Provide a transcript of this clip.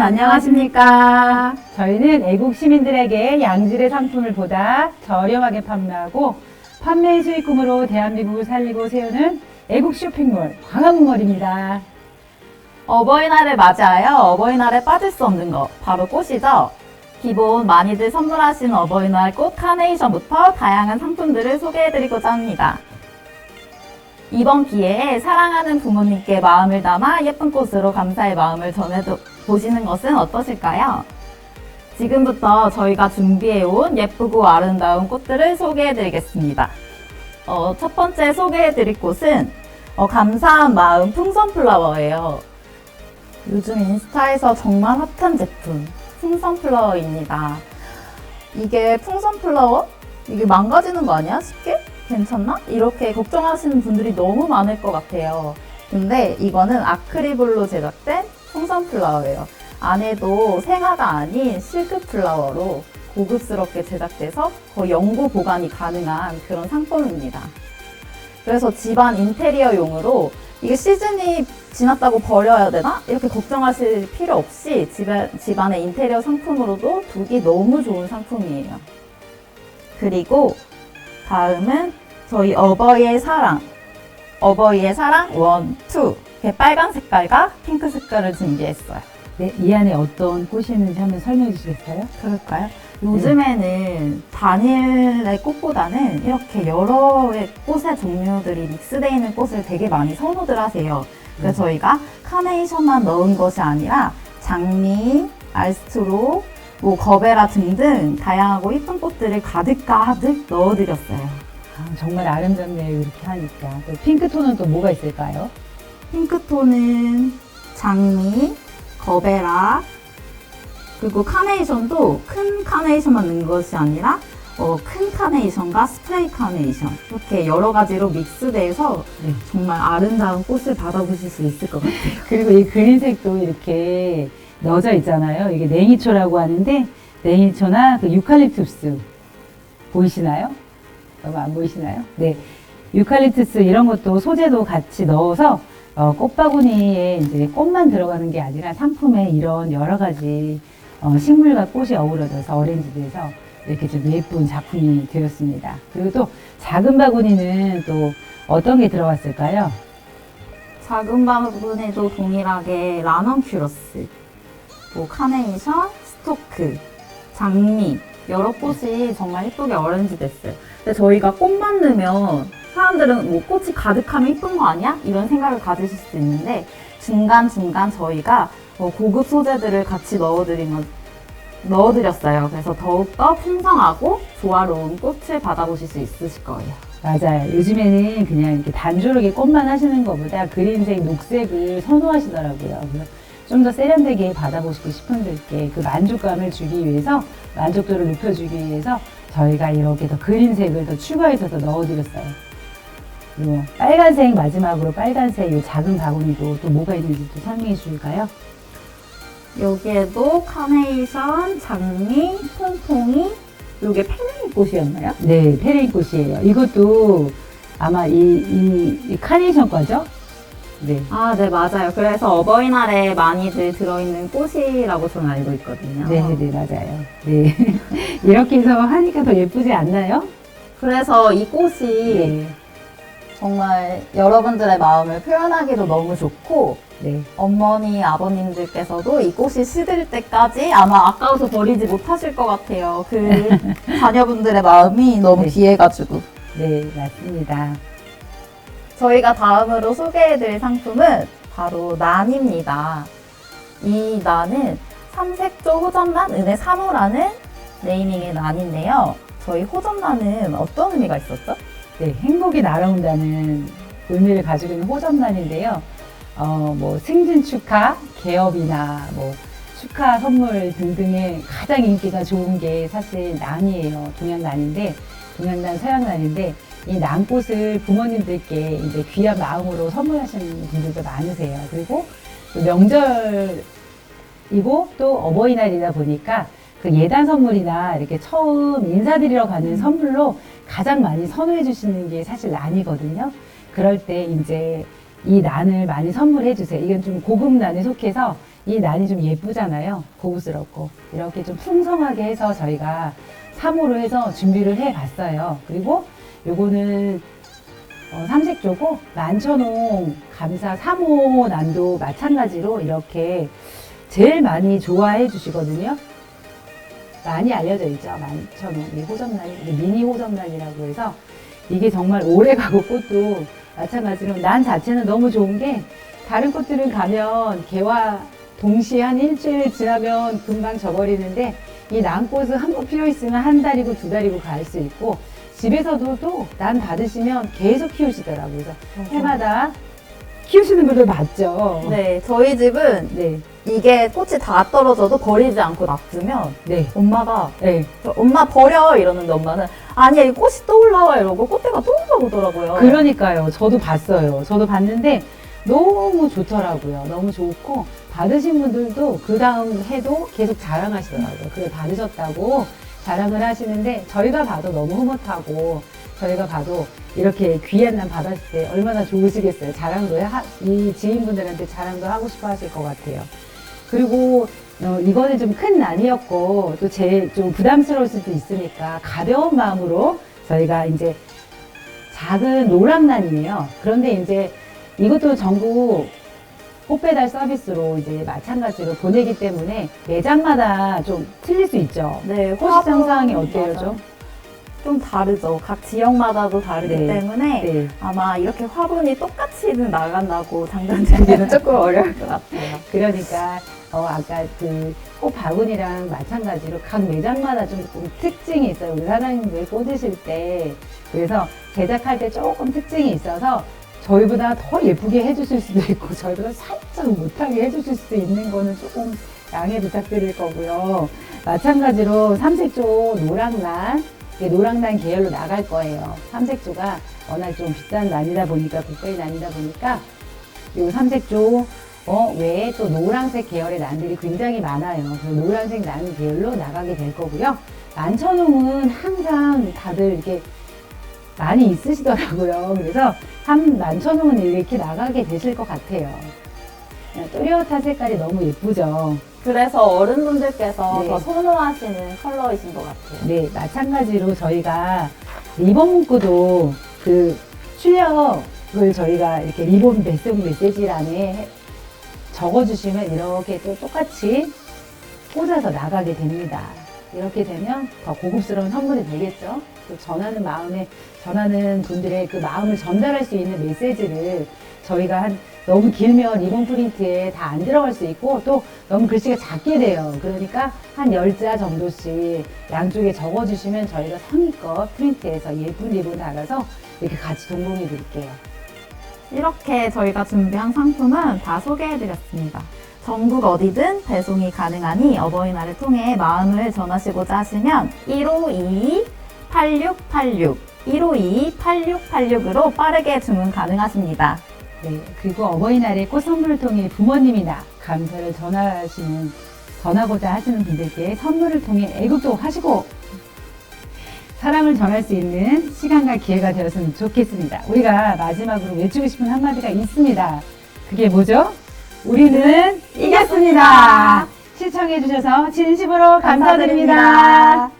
안녕하십니까. 저희는 애국 시민들에게 양질의 상품을 보다 저렴하게 판매하고 판매 수익 금으로 대한민국을 살리고 세우는 애국 쇼핑몰 광화문몰입니다. 어버이날을 맞이하여 어버이날에 빠질 수 없는 것 바로 꽃이죠. 기본 많이들 선물하신 어버이날 꽃 카네이션부터 다양한 상품들을 소개해드리고자 합니다. 이번 기회에 사랑하는 부모님께 마음을 담아 예쁜 꽃으로 감사의 마음을 전해 보시는 것은 어떠실까요? 지금부터 저희가 준비해온 예쁘고 아름다운 꽃들을 소개해드리겠습니다. 어, 첫 번째 소개해드릴 꽃은 어, 감사한 마음 풍선플라워예요. 요즘 인스타에서 정말 핫한 제품 풍선플라워입니다. 이게 풍선플라워? 이게 망가지는 거 아니야? 쉽게? 괜찮나? 이렇게 걱정하시는 분들이 너무 많을 것 같아요. 근데 이거는 아크릴볼로 제작된 풍 선플라워예요. 안에도 생화가 아닌 실크 플라워로 고급스럽게 제작돼서 거의 영구 보관이 가능한 그런 상품입니다. 그래서 집안 인테리어용으로 이게 시즌이 지났다고 버려야 되나? 이렇게 걱정하실 필요 없이 집에, 집안의 인테리어 상품으로도 두기 너무 좋은 상품이에요. 그리고 다음은 저희 어버이의 사랑. 어버이의 사랑 원, 투. 이렇게 빨간 색깔과 핑크 색깔을 준비했어요. 네, 이 안에 어떤 꽃이 있는지 한번 설명해 주시겠어요? 그럴까요? 요즘에는 단일의 꽃보다는 이렇게 여러 꽃의 종류들이 믹스되어 있는 꽃을 되게 많이 선호들 하세요. 그래서 저희가 카네이션만 넣은 것이 아니라 장미, 알스트로, 뭐 거베라 등등 다양하고 이쁜 꽃들을 가득 가득 넣어드렸어요. 아, 정말 아름답네요, 이렇게 하니까. 또 핑크 톤은 또 뭐가 있을까요? 핑크톤은 장미, 거베라, 그리고 카네이션도 큰 카네이션만 넣은 것이 아니라 어, 큰 카네이션과 스프레이 카네이션 이렇게 여러 가지로 믹스돼서 네. 정말 아름다운 꽃을 받아보실 수 있을 것 같아요. 그리고 이 그린색도 이렇게 넣어져 있잖아요. 이게 냉이초라고 하는데 냉이초나 그 유칼립투스 보이시나요? 너무 안 보이시나요? 네. 유칼립투스 이런 것도 소재도 같이 넣어서 어, 꽃바구니에 이제 꽃만 들어가는 게 아니라 상품에 이런 여러 가지 어, 식물과 꽃이 어우러져서 어레인지돼서 이렇게 좀 예쁜 작품이 되었습니다. 그리고 또 작은 바구니는 또 어떤 게 들어갔을까요? 작은 바구니도 동일하게 라넌큐러스, 뭐 카네이션, 스토크, 장미 여러 꽃이 정말 예쁘게 어렌지 됐어요. 근데 저희가 꽃만 넣으면 사람들은 뭐 꽃이 가득하면 예쁜 거 아니야? 이런 생각을 가지실 수 있는데 중간중간 저희가 어, 고급 소재들을 같이 넣어드린 것 넣어드렸어요. 그래서 더욱더 풍성하고 조화로운 꽃을 받아보실 수 있으실 거예요. 맞아요. 요즘에는 그냥 이렇게 단조롭게 꽃만 하시는 것보다 그린색, 녹색을 선호하시더라고요. 좀 더 세련되게 받아보시고 싶은 분들께 그 만족감을 주기 위해서, 만족도를 높여주기 위해서 저희가 이렇게 더 그린색을 더 추가해서 더 넣어드렸어요. 그리고 빨간색, 마지막으로 빨간색 이 작은 바구니도 또 뭐가 있는지 또 설명해 주실까요? 여기에도 카네이션, 장미, 퐁퐁이 이게 페네이 꽃이었나요? 네, 페레인 꽃이에요. 이것도 아마 이, 이, 이 카네이션 거죠? 네. 아, 네, 맞아요. 그래서 어버이날에 많이들 들어있는 꽃이라고 저는 알고 있거든요. 네, 네, 맞아요. 네. 이렇게 해서 하니까 더 예쁘지 않나요? 그래서 이 꽃이 네. 정말 여러분들의 마음을 표현하기도 너무 좋고, 네. 어머니, 아버님들께서도 이 꽃이 시들 때까지 아마 아까워서 버리지 못하실 것 같아요. 그 자녀분들의 마음이 너무 네. 귀해가지고. 네, 맞습니다. 저희가 다음으로 소개해드릴 상품은 바로 난입니다. 이 난은 삼색조 호전난 은혜 3호라는 네이밍의 난인데요. 저희 호전난은 어떤 의미가 있었죠? 네, 행복이 날아온다는 의미를 가지고 있는 호전란인데요. 어, 뭐, 승진 축하, 개업이나 뭐, 축하 선물 등등의 가장 인기가 좋은 게 사실 난이에요. 동양난인데, 동양난, 서양난인데, 이 난꽃을 부모님들께 이제 귀한 마음으로 선물하시는 분들도 많으세요. 그리고 또 명절이고 또 어버이날이다 보니까 그 예단 선물이나 이렇게 처음 인사드리러 가는 선물로 가장 많이 선호해 주시는 게 사실 난이거든요. 그럴 때 이제 이 난을 많이 선물해 주세요. 이건 좀 고급 난에 속해서 이 난이 좀 예쁘잖아요. 고급스럽고. 이렇게 좀 풍성하게 해서 저희가 3호로 해서 준비를 해 봤어요. 그리고 요거는 어, 삼색조고 만천홍 감사 3호 난도 마찬가지로 이렇게 제일 많이 좋아해 주시거든요. 많이 알려져 있죠. 만천홍 이 호접란이 이게 미니 호접란이라고 해서 이게 정말 오래 가고 꽃도 마찬가지로 난 자체는 너무 좋은 게 다른 꽃들은 가면 개와 동시에 한 일주일 지나면 금방 져버리는데 이 난꽃은 한 번 피어 있으면 한 달이고 두 달이고 갈 수 있고 집에서도 또 난 받으시면 계속 키우시더라고요. 그래서 해마다 키우시는 분들 봤죠. 네, 저희 집은 네, 이게 꽃이 다 떨어져도 버리지 않고 놔두면 네, 엄마가 네. 저 엄마 버려 이러는데 엄마는 아니야 이 꽃이 또 올라와 이러고 꽃대가 또 올라오더라고요. 그러니까요. 저도 봤어요. 저도 봤는데 너무 좋더라고요. 너무 좋고 받으신 분들도 그 다음 해도 계속 자랑하시더라고요. 그래 받으셨다고 자랑을 하시는데 저희가 봐도 너무 흐뭇하고 저희가 봐도 이렇게 귀한 날 받았을 때 얼마나 좋으시겠어요. 자랑도 하, 이 지인분들한테 자랑도 하고 싶어 하실 것 같아요. 그리고 어, 이거는 좀 큰 난이었고 또 제 좀 부담스러울 수도 있으니까 가벼운 마음으로 저희가 이제 작은 노랑난이에요. 그런데 이제 이것도 전국 꽃배달 서비스로 이제 마찬가지로 보내기 때문에 매장마다 좀 틀릴 수 있죠. 네, 꽃시장 상황이 어때요. 좀? 좀 다르죠. 각 지역마다도 다르기 네. 때문에 네. 아마 이렇게 화분이 똑같이는 나간다고 장단지기는 조금 어려울 것 같아요. 그러니까 어 아까 그 꽃 바구니랑 마찬가지로 각 매장마다 좀, 좀 특징이 있어요. 우리 사장님들 꽂으실 때 그래서 제작할 때 조금 특징이 있어서 저희보다 더 예쁘게 해주실 수도 있고 저희보다 살짝 못하게 해주실 수도 있는 거는 조금 양해 부탁드릴 거고요. 마찬가지로 삼색조 이게 노랑난 계열로 나갈 거예요. 삼색조가 워낙 좀 비싼 난이다 보니까 국가의 난이다 보니까 그리고 삼색조 어, 외에 또 노란색 계열의 난들이 굉장히 많아요. 그래서 노란색 난 계열로 나가게 될 거고요. 만천홍은 항상 다들 이렇게 많이 있으시더라고요. 그래서 한 만천홍은 이렇게 나가게 되실 것 같아요. 또렷한 색깔이 너무 예쁘죠. 그래서 어른분들께서 네. 더 선호하시는 컬러이신 것 같아요. 네, 마찬가지로 저희가 리본 문구도 그 출력을 저희가 이렇게 리본 메시지 메시지란에 적어주시면 이렇게 또 똑같이 꽂아서 나가게 됩니다. 이렇게 되면 더 고급스러운 선물이 되겠죠. 또 전하는 마음에, 전하는 분들의 그 마음을 전달할 수 있는 메시지를 저희가 한 너무 길면 리본 프린트에 다 안 들어갈 수 있고 또 너무 글씨가 작게 돼요. 그러니까 한 10자 정도씩 양쪽에 적어주시면 저희가 성의껏 프린트해서 예쁜 리본 달아서 이렇게 같이 동봉해 드릴게요. 이렇게 저희가 준비한 상품은 다 소개해 드렸습니다. 전국 어디든 배송이 가능하니 어버이날을 통해 마음을 전하시고자 하시면 1522-8686, 1522-8686으로 빠르게 주문 가능하십니다. 네, 그리고 어버이날에 꽃 선물을 통해 부모님이나 감사를 전하시는, 전하고자 하시는 분들께 선물을 통해 애국도 하시고 사랑을 전할 수 있는 시간과 기회가 되었으면 좋겠습니다. 우리가 마지막으로 외치고 싶은 한마디가 있습니다. 그게 뭐죠? 우리는 이겼습니다. 시청해주셔서 진심으로 감사드립니다.